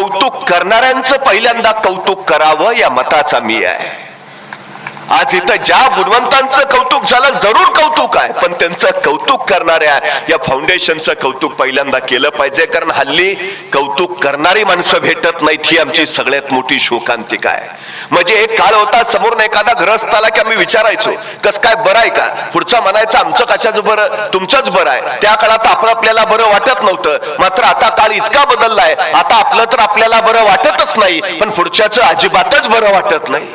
कौतुक करणाऱ्यांचं पहिल्यांदा कौतुक करावं या मताचा मी आहे. आज इथं ज्या गुणवंतांचं कौतुक झालं जरूर कौतुक आहे. पण त्यांचं कौतुक करणाऱ्या या फाउंडेशनचं कौतुक पहिल्यांदा केलं पाहिजे कारण हल्ली कौतुक करणारी माणसं भेटत नाहीत ही आमची सगळ्यात मोठी शोकांतिका आहे. म्हणजे एक काळ होता समोर एखादा ग्रस्त आला की आम्ही विचारायचो कस काय बरं आहे का? पुढचा म्हणायचं आमचं कशाच बरं? तुमचंच बरं आहे. त्या काळात आपलं आपल्याला बरं वाटत नव्हतं. मात्र आता काळ इतका बदललाय आता आपलं तर आपल्याला बरं वाटतच नाही पण पुढच्याच अजिबातच बरं वाटत नाही.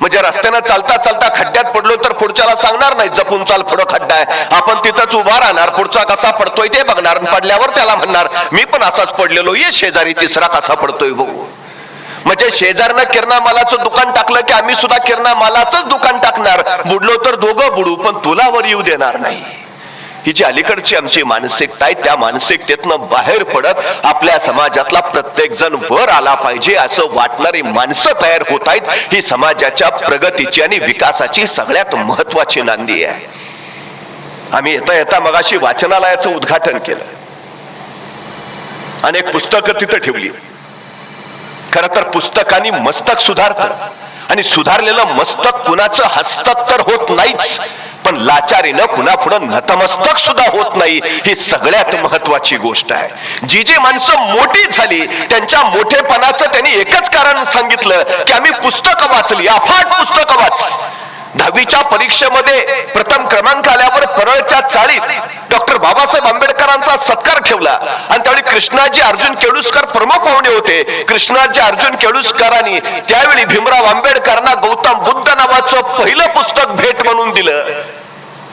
म्हणजे रस्त्यानं चालता चालता खड्ड्यात पडलो तर पुढच्याला सांगणार नाही जपून चाल पुढं खड्डा आहे. आपण तिथंच उभा राहणार पुढचा कसा पडतोय ते बघणार पडल्यावर त्याला म्हणणार मी पण असाच पडलेलो ये शेजारी तिसरा कसा पडतोय बघू. म्हणजे शेजारनं किरणा मालाचं दुकान टाकलं की आम्ही सुद्धा किरणा मालाच दुकान टाकणार. बुडलो तर दोघं बुडू पण तुला वर येऊ देणार नाही. ही जी अलीकडची आमची मानसिकता आहे त्या मानसिकतेतनं बाहेर पडत आपल्या समाजातला प्रत्येक जण वर आला पाहिजे असं वाटणारी माणसं तयार होत आहेत. ही समाजाच्या प्रगतीची आणि विकासाची सगळ्यात महत्वाची नांदी आहे. आम्ही येता येता मगाशी वाचनालयाचं उद्घाटन केलं. अनेक पुस्तकं तिथं ठेवली. खर तर पुस्तकांनी मस्तक सुधारतं. आणि सुधारलेलं मस्तक कुणाचं हस्तक तर होत नाहीच. पण लाचारीनं कुणापुढं नतमस्तक सुद्धा होत नाही. ही सगळ्यात महत्वाची गोष्ट आहे. जी जी माणसं मोठी झाली त्यांच्या मोठेपणाचं त्यांनी एकच कारण सांगितलं की आम्ही पुस्तकं वाचली. अफाट पुस्तकं वाचली. दहावीच्या परीक्षेमध्ये प्रथम क्रमांक आल्यावर परळच्या चाळीत डॉक्टर बाबासाहेब आंबेडकरांचा सत्कार ठेवला. आणि त्यावेळी कृष्णाजी अर्जुन केळुसकर प्रमुख पाहुणे होते. कृष्णाजी अर्जुन केळुसकरांनी त्यावेळी भीमराव आंबेडकरांना गौतम बुद्ध नावाचं पहिलं पुस्तक भेट म्हणून दिलं.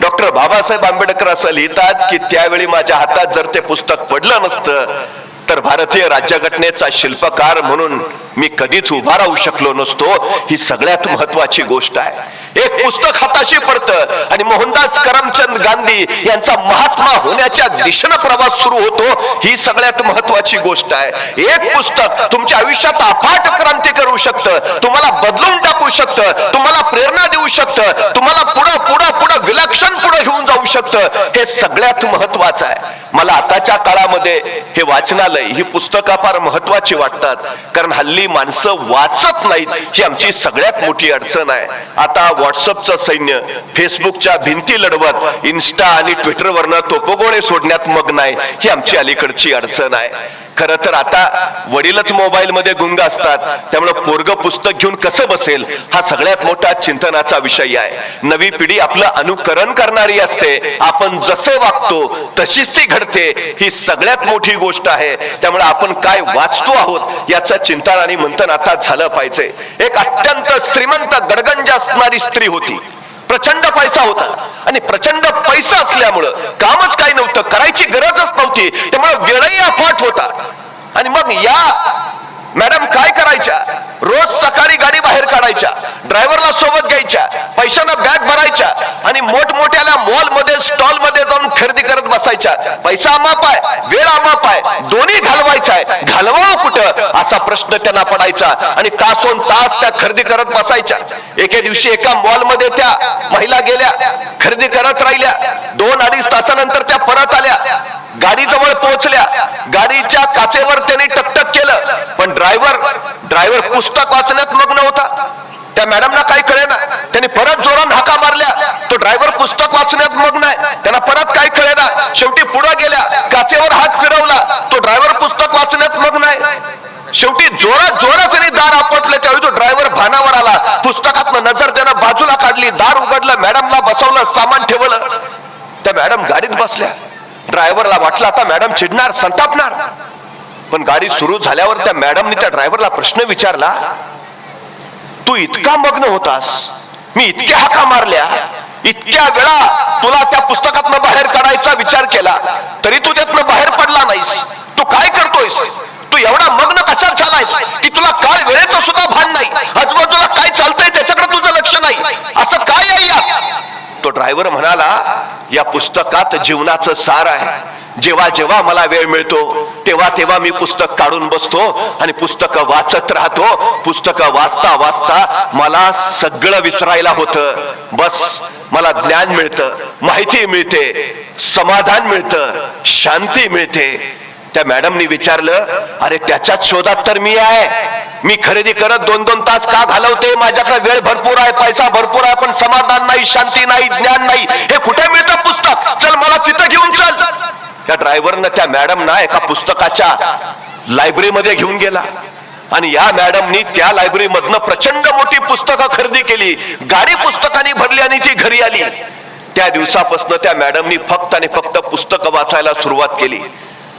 डॉक्टर बाबासाहेब आंबेडकर असं लिहितात की त्यावेळी माझ्या हातात जर ते पुस्तक पडलं नसतं तर भारतीय राज्यघटनेचा शिल्पकार म्हणून मी कधीच उभा राहू शकलो नसतो. ही सगळ्यात महत्वाची गोष्ट आहे. एक पुस्तक हाताशी पडतं. आणि मोहनदास करमचंद गांधी यांचा महात्मा होण्याच्या दिशेनं प्रवास सुरू होतो ही सगळ्यात महत्वाची गोष्ट आहे. एक पुस्तक तुमच्या आयुष्यात अफाट क्रांती करू शकतं तुम्हाला बदलून टाकू शकतं तुम्हाला प्रेरणा देऊ शकतं तुम्हाला पुढं पुढं पुढं विलक्षण पुढे घेऊन जाऊ शकतं हे सगळ्यात महत्वाचं आहे. मला आताच्या काळामध्ये हे वाचनालय ही पुस्तकं फार महत्वाची वाटतात कारण हल्ली माणसं वाचत नाहीत ही आमची सगळ्यात मोठी अडचण आहे. आता व्हॉट्सअपचं सैन्य फेसबुकच्या भिंती लढवत इन्स्टा आणि ट्विटरवरनं तोपगोळे सोडण्यात मग्न आहे ही आमची अलीकडची अडचण आहे. खरं तर आता वडीलच मोबाईल मध्ये गुंग असतात. त्यामुळे पोरग पुस्तक घेऊन कसं बसेल? हा सगळ्यात मोठा चिंतनाचा विषय आहे. नवी पिढी आपलं अनुकरण करणारी असते. आपण जसे वागतो तशीच ती घडते. ही सगळ्यात मोठी गोष्ट आहे. त्यामुळे आपण काय वाचतो आहोत याचं चिंतन आणि मंथन आता झालं पाहिजे. एक अत्यंत श्रीमंत गडगंज असणारी स्त्री होती. प्रचंड पैसा होता. आणि प्रचंड पैसा असल्यामुळं कामच काही नव्हतं. करायची गरजच नव्हती. त्यामुळे वेळही अफाट होता. आणि मग या मॅडम काय करायच्या? रोज सकाळी गाडी बाहेर काढायच्या ड्रायव्हरला सोबत घ्यायच्या पैशांना बॅग भरायच्या आणि मोठमोठ्याला मॉलमध्ये स्टॉलमध्ये जाऊन खरेदी करत बसायच्या. पैसा अमाप आहे वेळ अमाप आहे दोन्ही घालवायचा आहे. घालवावं कुठं? असा प्रश्न त्यांना पडायचा आणि तासोन तास त्या खरेदी करत बसायच्या. एके दिवशी एका मॉलमध्ये त्या महिला गेल्या खरेदी करत राहिल्या. दोन अडीच तासानंतर त्या परत आल्या. गाडी जवळ पोहोचल्या. गाडीच्या काचेवर त्यांनी टकटक केलं. ड्रायव्हर ड्रायव्हर पुस्तक वाचण्यात मग्न होता. त्या मॅडमना काही कळे ना त्यांनी परत जोरान हाका मारल्या. तो ड्रायव्हर पुस्तक वाचण्यात मग्न आहे. त्यांना परत काही कळे ना शेवटी पुढे गेल्या. काचेवर हात फिरवला. तो ड्रायव्हर पुस्तक वाचण्यात मग्न आहे. शेवटी जोरात जोरात त्यांनी दार आपटलं. त्यावेळी तो ड्रायव्हर भानावर आला. पुस्तकात नजर त्यानं बाजूला काढली. दार उघडलं. मॅडमला बसवलं. सामान ठेवलं. त्या मॅडम गाडीत बसल्या. ड्रायव्हरला वाटलं आता मॅडम चिडणार संतापणार. पण गाडी सुरू झाल्यावर त्या मॅडमनी त्या ड्रायव्हरला प्रश्न विचारला तू इतका मग्न होतास मी इतक्या हाका मारल्या इतक्या वेळा तुला त्या पुस्तकातनं बाहेर काढायचा विचार केला तरी तू त्यातनं बाहेर पडला नाहीस. तू काय करतोयस? तू एवढा मग्न कशात झालायस की तुला काळ वेळेचं सुद्धा भान नाही? आजूबाजूला काय चालतंय त्याच्याकडे तुझं लक्ष नाही. असं काय आहे तो ड्रायव्हर म्हणाला या पुस्तकात जीवनाचं सार आहे. जेव्हा जेव्हा मला वेळ मिळतो तेव्हा तेव्हा मी पुस्तक काढून बसतो आणि पुस्तक वाचत राहतो. पुस्तक वाचता वाचता मला सगळं विसरायला होतं. बस मला ज्ञान मिळतं माहिती मिळते समाधान मिळतं शांती मिळते. त्या मॅडमनी विचारलं अरे त्याच्याच शोधात तर मी आहे. मी खरेदी करत दोन दोन तास का घालवते? माझ्याकडे वेळ भरपूर आहे पैसा भरपूर आहे पण समाधान नाही शांती नाही ज्ञान नाही. हे कुठे मिळतं पुस्तक? चल मला तिथं घेऊन चल. त्या ड्रायव्हरनं त्या मॅडमना एका पुस्तकाच्या लायब्ररीमध्ये घेऊन गेला. आणि या मॅडमनी त्या लायब्ररी मधनं प्रचंड मोठी पुस्तकं खरेदी केली. गाडी पुस्तकांनी भरली आणि ती घरी आली. त्या दिवसापासून त्या मॅडमनी फक्त आणि फक्त पुस्तकं वाचायला सुरुवात केली.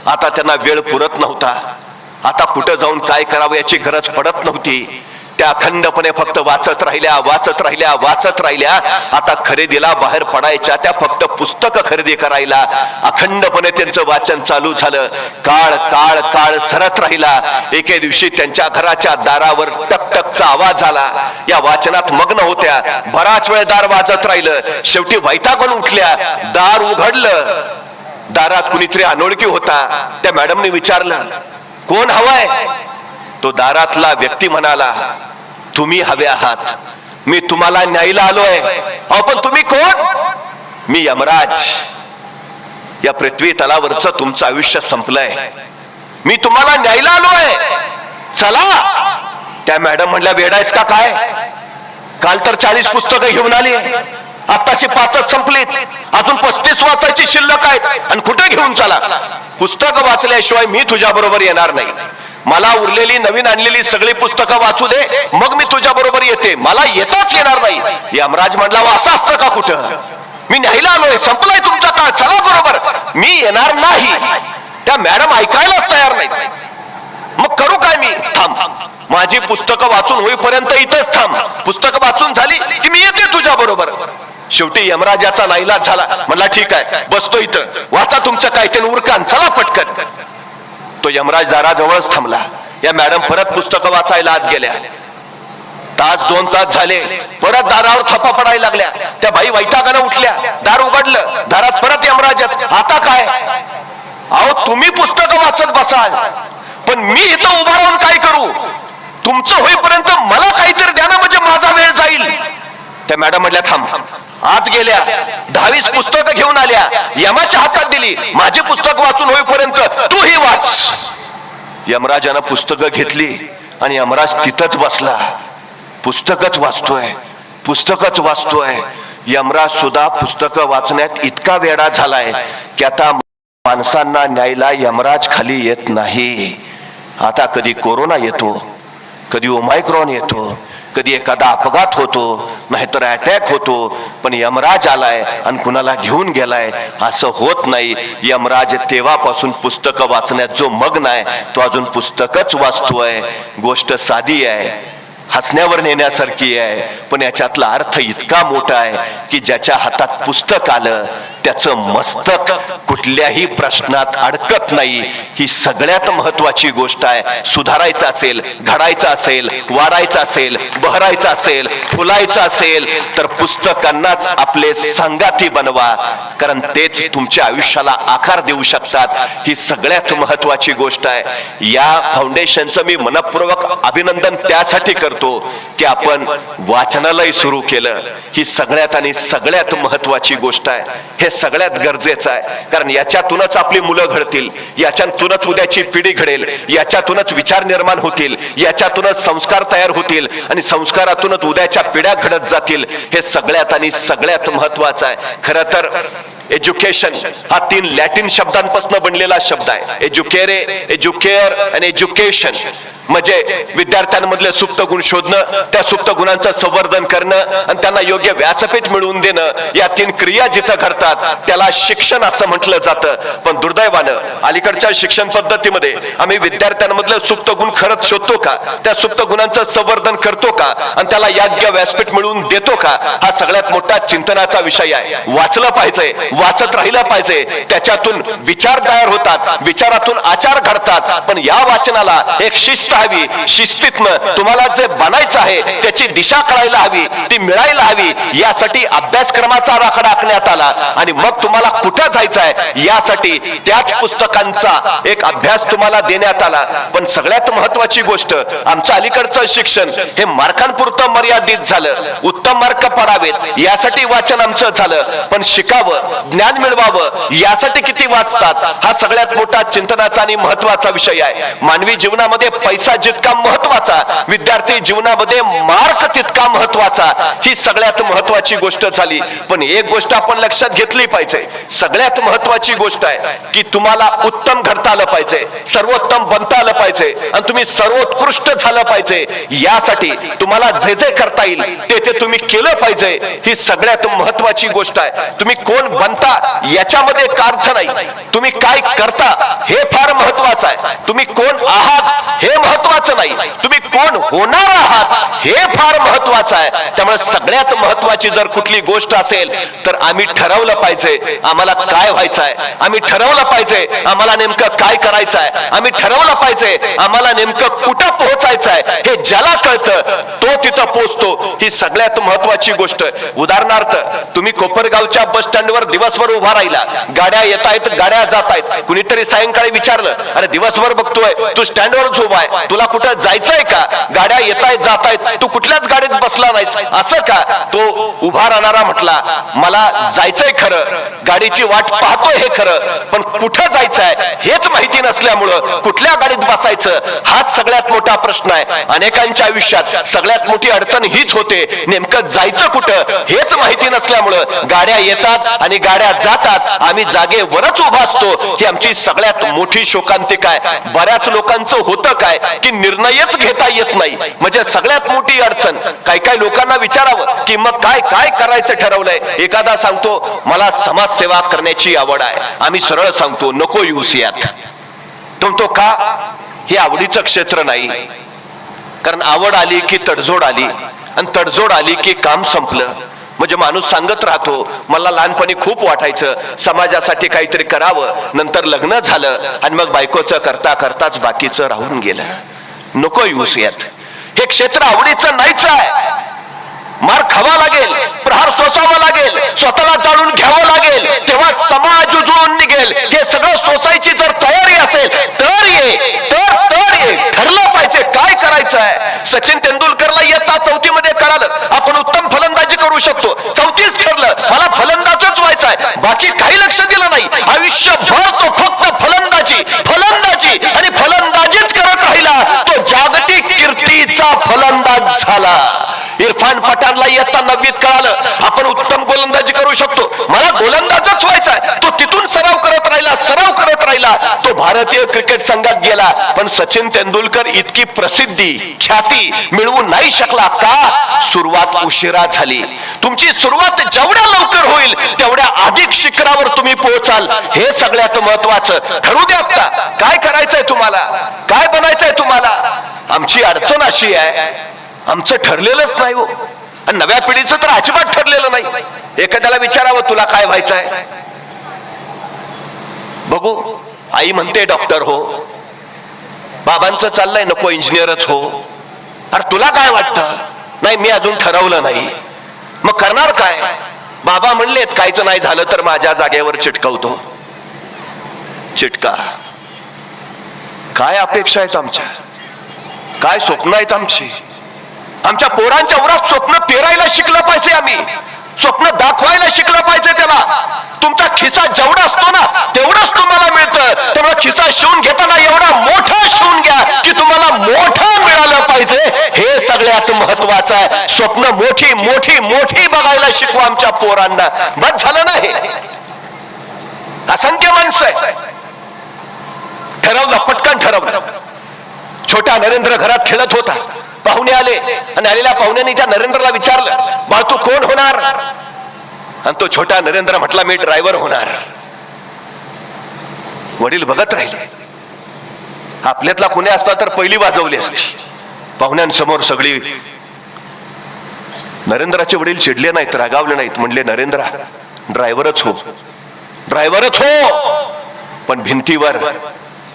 आता त्यांना वेळ पुरत नव्हता. आता कुठं जाऊन काय करावं याची गरज पडत नव्हती. त्या अखंडपणे फक्त वाचत राहिल्या वाचत राहिल्या वाचत राहिल्या. आता खरेदीला बाहेर पडायच्या त्या फक्त पुस्तकं खरेदी करायला. अखंडपणे त्यांचं वाचन चालू झालं. काळ काळ काळ सरत राहिला. एके दिवशी त्यांच्या घराच्या दारावर टकटकचा आवाज आला. या वाचनात मग्न होत्या. बराच वेळ दार वाजत राहिलं. शेवटी वैतागून उठल्या. दार उघडलं. दारात कुणीतरी अनोळखी होता. त्या मॅडमने विचारलं कोण हवाय? तो दारातला व्यक्ती म्हणाला तुम्ही हवे आहात. मी तुम्हाला न्यायला आलोय. अहो पण तुम्ही कोण? मी यमराज. या पृथ्वी तलावरचं तुमचं आयुष्य संपलंय. मी तुम्हाला न्यायला आलोय. चला. त्या मॅडम म्हणल्या वेडायस का काय? काल तर चाळीस पुस्तकं घेऊन आली. आताशी पाचच संपलीत. अजून पस्तीस वाचायची शिल्लक आहेत. आणि कुठे घेऊन चला? पुस्तक वाचल्याशिवाय मी तुझ्या बरोबर येणार नाही. मला उरलेली नवीन आणलेली सगळी पुस्तकं वाचू दे मग मी तुझ्या बरोबर येते. मला येताच येणार नाही. यमराज म्हणला असं असतं का कुठं? मी न्यायला आलोय संपलाय तुमचा काळ चला बरोबर. मी येणार नाही. त्या मॅडम ऐकायलाच तयार नाही मग करू काय मी? थांब. माझी पुस्तकं वाचून होईपर्यंत इथंच थांब. पुस्तकं वाचून झाली की मी येते तुझ्या बरोबर. शेवटी यमराजाचा नाईलाज झाला. म्हणला ठीक आहे. बसतो इथं. वाचा तुमचं काय ते उरकान चला पटकन. तो यमराज दाराजवळच थांबला. या मॅडम परत पुस्तकं वाचायला आत गेल्या. तास दोन तास झाले. परत दारावर थप्पा पडायला लागल्या. त्या बाई वैतागानं उठल्या. दार उघडलं. दारात परत यमराजच. आता काय? अहो तुम्ही पुस्तकं वाचत बसाल. पण मी इथं उभा राहून काय करू? तुमचं होईपर्यंत मला काहीतरी द्या ना म्हणजे माझा वेळ जाईल. त्या मॅडम म्हटल्या थांब. आत गेल्या. दहावीस पुस्तकं घेऊन आल्या. यमाच्या हातात दिली. माझी पुस्तक वाचून होईपर्यंत तू ही वाच. यमराजानं पुस्तकं घेतली आणि यमराज तिथंच बसला. पुस्तकच वाचतोय. पुस्तकच वाचतोय. यमराज सुद्धा पुस्तकं वाचण्यात इतका वेडा झालाय की आता माणसांना न्यायला यमराज खाली येत नाही. आता कधी कोरोना येतो कधी ओमायक्रॉन येतो कधी एखादा अपघात होतो नाहीतर अटॅक होतो पण यमराज आलाय आणि कुणाला घेऊन गेलाय असं होत नाही. यमराज तेव्हापासून पुस्तकं वाचण्यात जो मग्न आहे तो अजून पुस्तकच वाचतोय. गोष्ट साधी आहे हसण्यावर नेण्यासारखी आहे. पण याच्यातला अर्थ इतका मोठा आहे की ज्याच्या हातात पुस्तक आलं त्याचं मस्तक कुठल्याही प्रश्नात अडकत नाही. ही सगळ्यात महत्वाची गोष्ट आहे. सुधारायचं असेल घडायचं असेल वाढायचं असेल बहरायचं असेल फुलायचं असेल तर पुस्तकांनाच आपले संगाती बनवा. कारण तेच तुमच्या आयुष्याला आकार देऊ शकतात. ही सगळ्यात महत्वाची गोष्ट आहे. या फाउंडेशनचं मी मनपूर्वक अभिनंदन त्यासाठी करतो. की आपण वाचनालय सुरू केलं. ही सगळ्यात आणि सगळ्यात महत्वाची गोष्ट आहे. हे सगळ्यात गरजेचं आहे. कारण याच्यातूनच आपली मुलं घडतील. याच्यातूनच उद्याची पिढी घडेल. याच्यातूनच विचार निर्माण होतील. याच्यातूनच संस्कार तयार होतील. आणि संस्कारातूनच उद्याच्या पिढ्या घडत जातील. हे सगळ्यात आणि सगळ्यात महत्वाचं आहे. खरं तर एज्युकेशन हा तीन लॅटिन शब्दांपासून बनलेला शब्द आहे. एज्युकेरे एज्युकेअर आणि एज्युकेशन म्हणजे विद्यार्थ्यांमधले सुप्त गुण शोधणं त्या सुप्त गुणांचं संवर्धन करणं आणि त्यांना योग्य व्यासपीठ मिळवून देणं या तीन क्रिया जिथं घडतात त्याला शिक्षण असं म्हटलं जातं. पण दुर्दैवानं अलीकडच्या शिक्षण पद्धतीमध्ये आम्ही विद्यार्थ्यांमधले सुप्त गुण खरंच शोधतो का? त्या सुप्त गुणांचं संवर्धन करतो का? आणि त्याला योग्य व्यासपीठ मिळवून देतो का? हा सगळ्यात मोठा चिंतनाचा विषय आहे. वाचलं पाहिजे वाचत राहिलं पाहिजे. त्याच्यातून विचार तयार होतात विचारातून आचार घडतात. पण या वाचनाला एक शिस्त हवी. शिस्तीतनं तुम्हाला जे बनायचं आहे त्याची दिशा कळायला हवी ती मिळायला हवी. यासाठी अभ्यासक्रमाचा आराखडा आखण्यात आला. आणि मग तुम्हाला कुठं जायचं आहे यासाठी त्याच पुस्तकांचा एक अभ्यास तुम्हाला देण्यात आला. पण सगळ्यात महत्वाची गोष्ट आमचं अलीकडचं शिक्षण हे मार्कांपुरतं मर्यादित झालं. उत्तम मार्क पडावेत. यासाठी वाचन आमचं झालं. पण शिकावं ज्ञान मिळवावं. यासाठी किती वाचतात? हा सगळ्यात मोठा चिंतनाचा आणि महत्त्वाचा विषय आहे. मानवी जीवनामध्ये पैसा जितका महत्त्व महत्त्वाचा. विद्यार्थी जीवनामध्ये मार्क तितका महत्त्वाचा. ही सगळ्यात महत्वाची गोष्ट झाली. पण एक गोष्ट आपण लक्षात घेतली पाहिजे. सगळ्यात महत्वाची गोष्ट आहे की तुम्हाला उत्तम घडता आलं पाहिजे. सर्वोत्तम बनता आलं पाहिजे. आणि तुम्ही सर्वोत्कृष्ट झालं पाहिजे. यासाठी तुम्हाला जे जे करता येईल ते ते तुम्ही केलं पाहिजे. ही सगळ्यात महत्वाची गोष्ट आहे. तुम्ही कोण बनता याच्यामध्ये का अर्थ नाही. तुम्ही काय करता हे फार महत्वाचं आहे. तुम्ही कोण आहात हे महत्वाचं नाही. तुम्ही कोण होणार आहात हे फार महत्वाचं आहे. त्यामुळे सगळ्यात महत्वाची जर कुठली गोष्ट असेल तर आम्ही ठरवलं पाहिजे आम्हाला काय व्हायचं आहे आम्ही ठरवलं पाहिजे आम्हाला नेमकं काय करायचं आहे आम्ही ठरवलं पाहिजे आम्हाला नेमकं कुठं पोहोचायचं आहे हे ज्याला कळतं तो तिथं पोहोचतो. ही सगळ्यात महत्वाची गोष्ट. उदाहरणार्थ तुम्ही कोपरगावच्या बस स्टँडवर दिवसभर उभा राहिला. गाड्या येत आहेत गाड्या जात आहेत. कुणीतरी सायंकाळी विचारलं अरे दिवसभर बघतोय तू स्टँडवरच उभा आहे. तुला कुठं जायचं जायचंय का? गाड्या येत आहेत जात आहेत तू कुठल्याच गाडीत बसला नाहीस. असं का? तो उभा राहणारा म्हटला मला जायचंय खरं. गाडीची वाट पाहतोय हे खरं. पण कुठं जायचंय? हेच माहिती नसल्यामुळं कुठल्या गाडीत बसायचं? हाच सगळ्यात मोठा प्रश्न आहे. अनेकांच्या आयुष्यात सगळ्यात मोठी अडचण हीच होते. नेमकं जायचं कुठं? हेच माहिती नसल्यामुळं गाड्या येतात आणि गाड्या जातात. आम्ही जागेवरच उभा असतो. ही आमची सगळ्यात मोठी शोकांतिका आहे. बऱ्याच लोकांचं होतं काय? की निर्णयच घेता येत नाही. म्हणजे सगळ्यात मोठी अडचण काही काही लोकांना विचारावं की मग काय काय करायचं ठरवलंय? एखादा सांगतो मला समाजसेवा करण्याची आवड आहे. आम्ही सरळ सांगतो नको युस यात तो का? हे आवडीचं क्षेत्र नाही. कारण आवड आली की तडजोड आली आणि तडजोड आली की काम संपलं. म्हणजे माणूस सांगत राहतो मला लहानपणी खूप वाटायचं समाजासाठी काहीतरी करावं नंतर लग्न झालं आणि मग बायकोचं करता करताच बाकीचं राहून गेलं. नको यूस यात हे क्षेत्र आवडीचं नाहीच आहे. मार खावा लागेल प्रहार सोसावा लागेल स्वतःला जाणून घ्यावं लागेल तेव्हा समाज उजळून निघेल. हे सगळं सोसायची जर तयारी असेल तर ये तर तर ये. ठरलं पाहिजे काय करायचं आहे. सचिन तेंडुलकरला येता चौथीमध्ये कळालं आपण उत्तम फलंदाजी करू शकतो. चौथीच ठरलं मला फलंदाजच व्हायचं आहे. बाकी काही लक्ष दिलं नाही. आयुष्यभर तो फक्त फलंदाजी फलंदाजी आणि फलंदाजीच करत राहिला तो जागतिक कीर्तीचा फलंदाज झाला इरफान पठाणला इयत्ता नववीत कळालं. आपण उत्तम गोलंदाजी करू शकतो. मला गोलंदाजच व्हायचा आहे तो तिथून सराव करत राहिला सराव करत राहिला. तो भारतीय क्रिकेट संघात गेला. पण सचिन तेंडुलकर इतकी प्रसिद्धी ख्याती मिळवू नाही शकला. का सुरुवात उशिरा झाली. तुमची सुरुवात जेवढ्या लवकर होईल तेवढ्या अधिक शिखरावर तुम्ही पोहोचाल. हे सगळ्यात महत्वाचं. ठरू द्या आता. काय करायचंय तुम्हाला? काय बनायचंय तुम्हाला? आमची अडचण अशी आहे आमचं ठरलेलंच नाही हो. आणि नव्या पिढीचं तर अजिबात ठरलेलं नाही. एखाद्याला विचारावं तुला काय व्हायचं आहे बघू. आई म्हणते डॉक्टर हो. बाबांचं चाललंय नको इंजिनियरच हो. अरे तुला काय वाटतं? नाही मी अजून ठरवलं नाही. मग करणार काय? बाबा म्हणलेत कायचं नाही झालं तर माझ्या जागेवर चिटकवतो. चिटका. काय अपेक्षा आहेत आमच्या? काय स्वप्न आहेत आमची? आमच्या पोरांच्या उरात स्वप्न पेरायला शिकलं पाहिजे आम्ही. स्वप्न दाखवायला शिकलं पाहिजे त्याला. तुमचा खिसा जेवढा असतो ना तेवढंच तुम्हाला मिळतं. तेवढा खिसा शिवून घेताना एवढा मोठा शिवून घ्या की तुम्हाला मोठं मिळालं पाहिजे. हे सगळ्यात महत्वाचं आहे. स्वप्न मोठी मोठी मोठी बघायला शिकू आमच्या पोरांना. बस झालं नाही असंख्य माणसं आहे ठरवलं पटकन ठरवलं. छोटा नरेंद्र घरात खेळत होता. पाहुणे आले आणि आलेल्या पाहुण्यांनी त्या नरेंद्रला विचारलं बाळ तू कोण होणार? आणि तो छोटा नरेंद्र म्हटला मी ड्रायव्हर होणार. वडील बघत राहिले. आपल्यातला कुणी असता तर पहिली वाजवली असती. पाहुण्यांसमोर सगळी नरेंद्राचे वडील चिडले नाहीत रागावले नाहीत. म्हणले नरेंद्रा ड्रायव्हरच हो. ड्रायव्हरच हो. पण भिंतीवर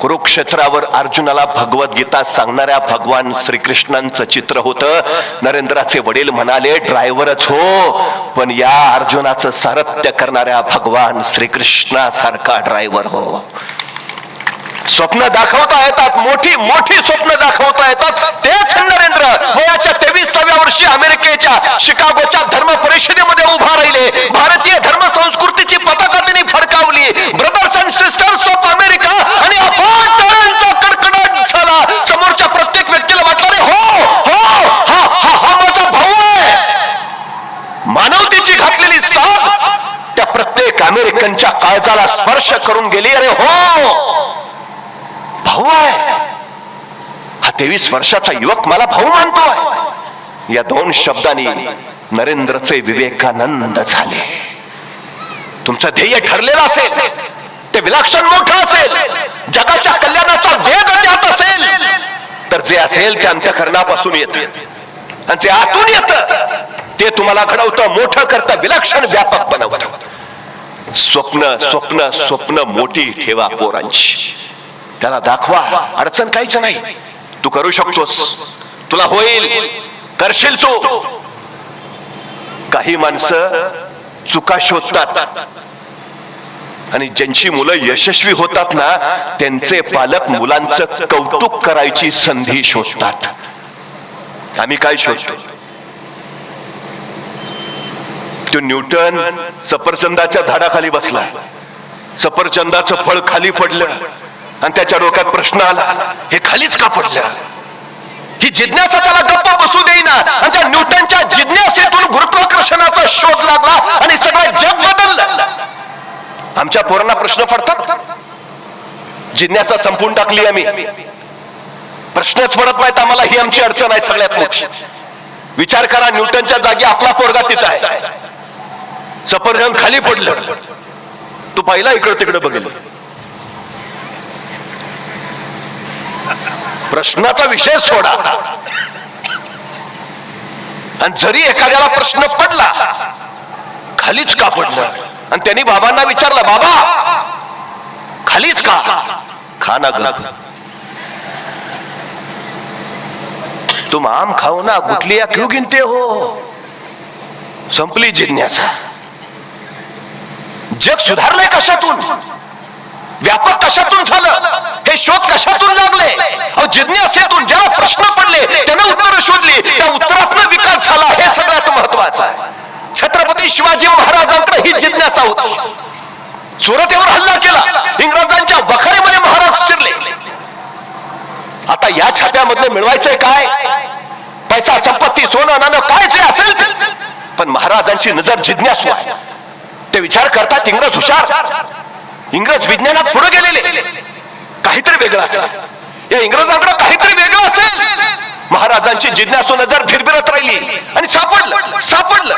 कुरुक्षेत्रावर अर्जुनाला भगवद्गीता सांगणाऱ्या भगवान श्रीकृष्णांचं चित्र होतं. नरेंद्राचे वडील म्हणाले ड्रायव्हरच हो पण या अर्जुनाचं सारथ्य करणाऱ्या भगवान श्रीकृष्णासारखा ड्रायव्हर हो. स्वप्न दाखवता येतात मोठी मोठी स्वप्न दाखवता येतात. तेच नरेंद्र वयाच्या तेवीसाव्या वर्षी अमेरिकेच्या शिकागोच्या धर्म परिषदेमध्ये उभा राहिले. भारतीय धर्म संस्कृतीची पताका सिस्टर्स ऑफ अमेरिका आणि अफाट कडकडाट झाला. समोरच्या प्रत्येक व्यक्तीला वाटलं रे हो हो हा हा हा माझा भाऊ आहे. मानवतेची घातलेली साथ त्या प्रत्येक अमेरिकनच्या काळजाला स्पर्श करून गेली. अरे हो भाऊ आहे. हा तेवीस वर्षाचा युवक मला भाऊ मानतोय या दोन शब्दांनी नरेंद्रचे विवेकानंद झाले. तुमचं ध्येय ठरलेलं असेल. ते विलक्षण मोठं असेल. जगाच्या कल्याणाचा वेग त्यात असेल. तर जे असेल ते अंतकरणापासून येत. आणि जे आतून येत ते तुम्हाला घडवतं मोठं करतं विलक्षण व्यापक बनवत. स्वप्न स्वप्न स्वप्न मोठी ठेवा पोरांची. त्याला दाखवा. अडचण काहीच नाही. तू करू शकतोस. तुला होईल. करशील तू. काही माणसं चुका शोधतात. आणि ज्यांची मुलं यशस्वी होतात ना त्यांचे पालक मुलांचं कौतुक करायची संधी शोधतात. आम्ही काय शोधतो? तो न्यूटन सफरचंदाच्या झाडाखाली बसला. सफरचंदाचं फळ खाली पडलं. आणि त्याच्या डोक्यात प्रश्न आला. हे खालीच का पडलं? ही जिज्ञासा त्याला गप्पा बसू देईना. आणि त्या न्यूटनच्या जिज्ञासेतून गुरुत्वाकर्षणाचा शोध लागला आणि सगळं जग बदललं. आमच्या पोरांना प्रश्न पडतात? जिज्ञासा संपून टाकली आम्ही. प्रश्नच पडत नाहीत आम्हाला ही आमची अडचण आहे सगळ्यात मोठी. विचार करा न्यूटनच्या जागी आपला पोरगा तिथं आहे. सफरजन खाली पडलं. तू पहिला इकडं तिकडं बघितलं. प्रश्नाचा विषय सोडा. आणि जरी एखाद्याला प्रश्न पडला खालीच का पडलं? आणि त्यांनी बाबांना विचारलं बाबा खालीच का? खा ना ग. तुम आम खाऊ ना गुठलिया क्यों गिनते हो? संपली जिज्ञासा. जग सुधारलंय कशातून? व्यापक कशातून झालं? हे शोध कशातून लागले? अहो जिज्ञासेतून ज्याला प्रश्न पडले त्यानं उत्तर शोधली. त्या उत्तरातनं विकास झाला. हे सगळ्यात महत्वाचं आहे. छत्रपती शिवाजी महाराजांकडे ही जिज्ञासा होती सुरतेवर हल्ला केला. इंग्रजांच्या वखारीमध्ये महाराज शिरले आता या छाप्यामधले मिळवायचंय काय? पैसा संपत्ती सोनं नाणं काय जे असेल? ते. पण महाराजांची नजर जिज्ञासू आहे. ते विचार करतात इंग्रज हुशार. इंग्रज विज्ञानात पुढे गेलेले. काहीतरी वेगळं असेल. या इंग्रजांकडे काहीतरी वेगळं असेल. महाराजांची जिज्ञासू नजर फिरफिरत राहिली आणि सापडलं सापडलं.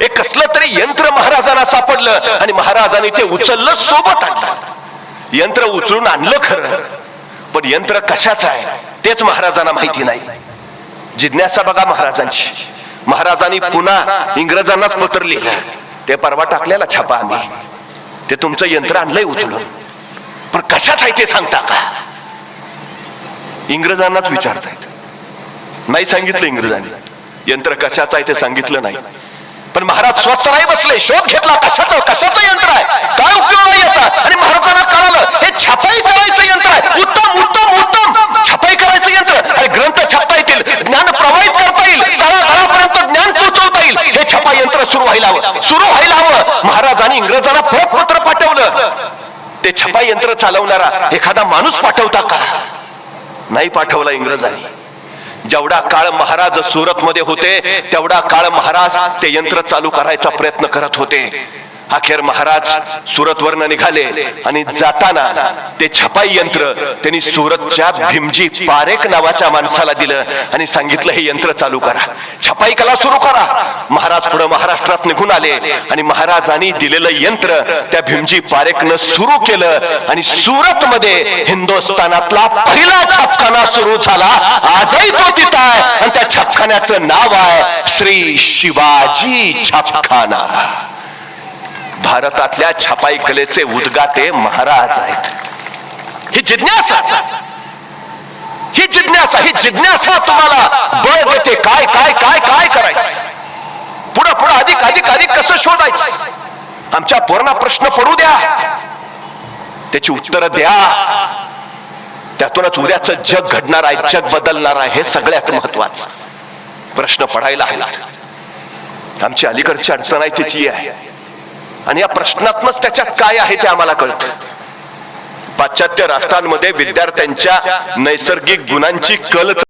एक कसलं तरी यंत्र महाराजांना सापडलं आणि महाराजांनी ते उचललं सोबत आणलं. यंत्र उचलून आणलं खरं. पण यंत्र कशाचं आहे तेच महाराजांना माहिती नाही. जिज्ञासा बघा महाराजांची. महाराजांनी पुन्हा इंग्रजांनाच पत्र लिहिलं. ते परवा टाकलेला छापा आम्ही. ते तुमचं यंत्र आणलंय उचलून. पण कशाच आहे ते सांगता का? इंग्रजांनाच विचारतायत. नाही सांगितलं इंग्रजांनी. यंत्र कशाचं आहे ते सांगितलं नाही. पण महाराज स्वस्त नाही बसले. शोध घेतला कशाचं? कशाचं यंत्र आहे? काय उपयोग आहे याचा? आणि महाराजांना कळालं हे छपाई करायचं यंत्र आहे. उत्तम उत्तम उत्तम. छपाई करायचं यंत्र. आणि ग्रंथ छापता येतील ज्ञान प्रवाहित करता येईल. तळागाळापर्यंत येईल हे छपा यंत्र सुरू व्हायला हवं. सुरू व्हायला हवं. महाराजांनी इंग्रजांना परत पत्र पाठवलं. ते छपाई यंत्र चालवणारा एखादा माणूस पाठवता का? नाही पाठवला इंग्रजांनी. जेवढा काळ महाराज सुरत मध्ये होते तेवढा काळ महाराज ते यंत्र चालू करायचा प्रयत्न करत होते. अखेर महाराज सुरत वरनं निघाले आणि जाताना ते छपाई यंत्र त्यांनी सुरतच्या भीमजी पारेख नावाच्या माणसाला दिलं आणि सांगितलं हे यंत्र चालू करा. छपाई कला सुरू करा. महाराज पुढे महाराष्ट्रात निघून आले आणि महाराजांनी दिलेलं यंत्र त्या भीमजी पारेखनं सुरू केलं आणि सुरत मध्ये हिंदुस्थानातला पहिला छापखाना सुरू झाला. आजही तो तिथं आहे आणि त्या छापखान्याचं नाव आहे श्री शिवाजी छापखाना. भारतातल्या छपाई कलेचे उद्गाते महाराज आहेत. ही जिज्ञासा. ही जिज्ञासा ही जिज्ञासा तुम्हाला बळ देते. काय काय काय काय करायचं? पुढं पुढं अधिक अधिक अधिक कसं शोधायचं? आमच्या पोरांना प्रश्न पडू द्या. त्याची उत्तरं द्या. त्यातूनच उद्याचं जग घडणार आहे जग बदलणार आहे हे सगळ्यात महत्वाचं. प्रश्न पडायला आमची अलीकडची अडचण आहे त्याची आहे. आणि या प्रश्नातनच त्याच्यात काय आहे ते आम्हाला कळतं. पाश्चात्य राष्ट्रांमध्ये विद्यार्थ्यांच्या नैसर्गिक गुणांची कलच